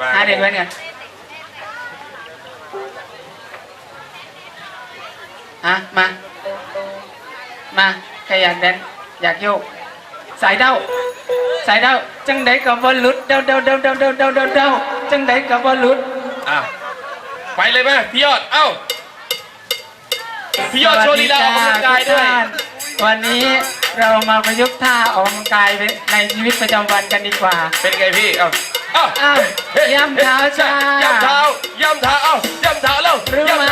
มาหาเด็กไว้เนี่ยฮะมา มาใครอยากแดนอยากโยก สายเด้าสายเด้าจังไดกับบอลลุดเด้าเด้าเด้าเด้าเด้าเด้าเด้าเด้าจังไดกับบอลลุดอะไปเลยไหมพี่ยอดเอ้าพี่ยอดโชว์ลีลาออกกำลังกายด้วยวันนี้เรามาประยุกต์ท่าออกกำลังกายในชีวิตประจำวันกันดีกว่า เป็นไงพี่เอ้า เอ้าอ้าวย่ำเท้าจ้า ย่ำเท้าย่ำเท้าเอ้าย่ำเท้าแล้วรู้ไหม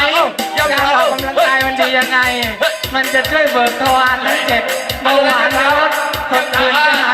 ย่ำการเท้าออกกำลังกายมันดียังไง มันจะช่วยเบิกทวารทั้งเจ็บเบาหวานลดคนอื่นจะหาย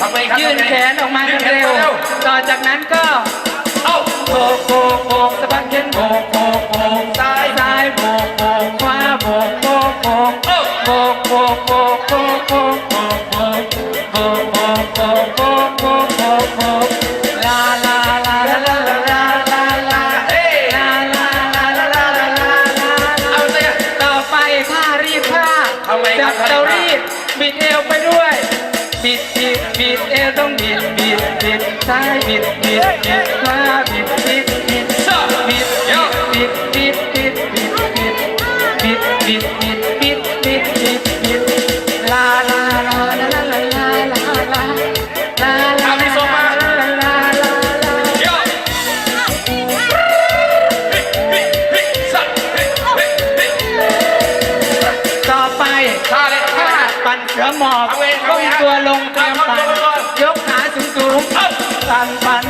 ท็กซี่ทำไมครับยื่นทำไมแขนออกมายื่กันนแขนเร็วเร็วต่อจากนั้นก็เอ้าโบกโบกโบกสะบัดแขนโบกโบกโบกซ้ายซ้ายโบกโบกขวาโบกโบกโบกเอ้าโบกโบกโบกโบกโบก บิดบิดบิดเอต้องบิดบิดบิดซ้ายบิดบิดบิดขวาบิดบิดบิดชอบบิดเดี๋ยวบิดบิดบิดบิดบิดบิดบิด หมอบก้มตัวลงเตรียมปันยกขาสูงสูงตันปัน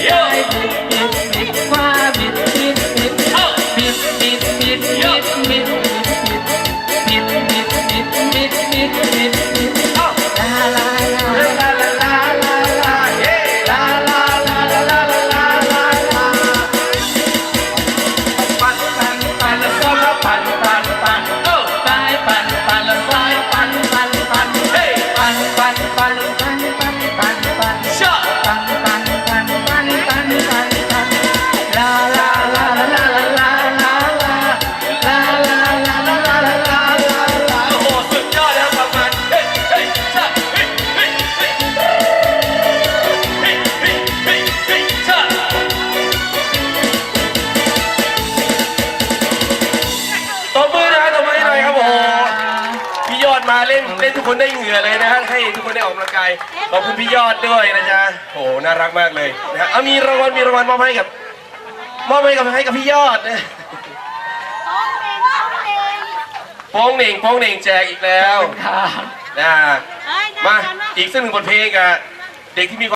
Yeah. வாழும் เล่นเล่นทุกคนได้เหงื่อเลยนะฮะให้ทุกคนได้ออกกำลังกายขอบคุณพี่ยอดด้วยนะจ๊ะโอ้โหน่ารักมากเลยนะฮะเอามีรางวัลมีรางวัลมอบให้กับมอบให้กับให้กับพี่ยอดนะโป้งเหน่งโป้งเหน่งแจกอีกแล้วค่ะนะมาอีกสักหนึ่งบทเพลงกับเด็กที่มีความ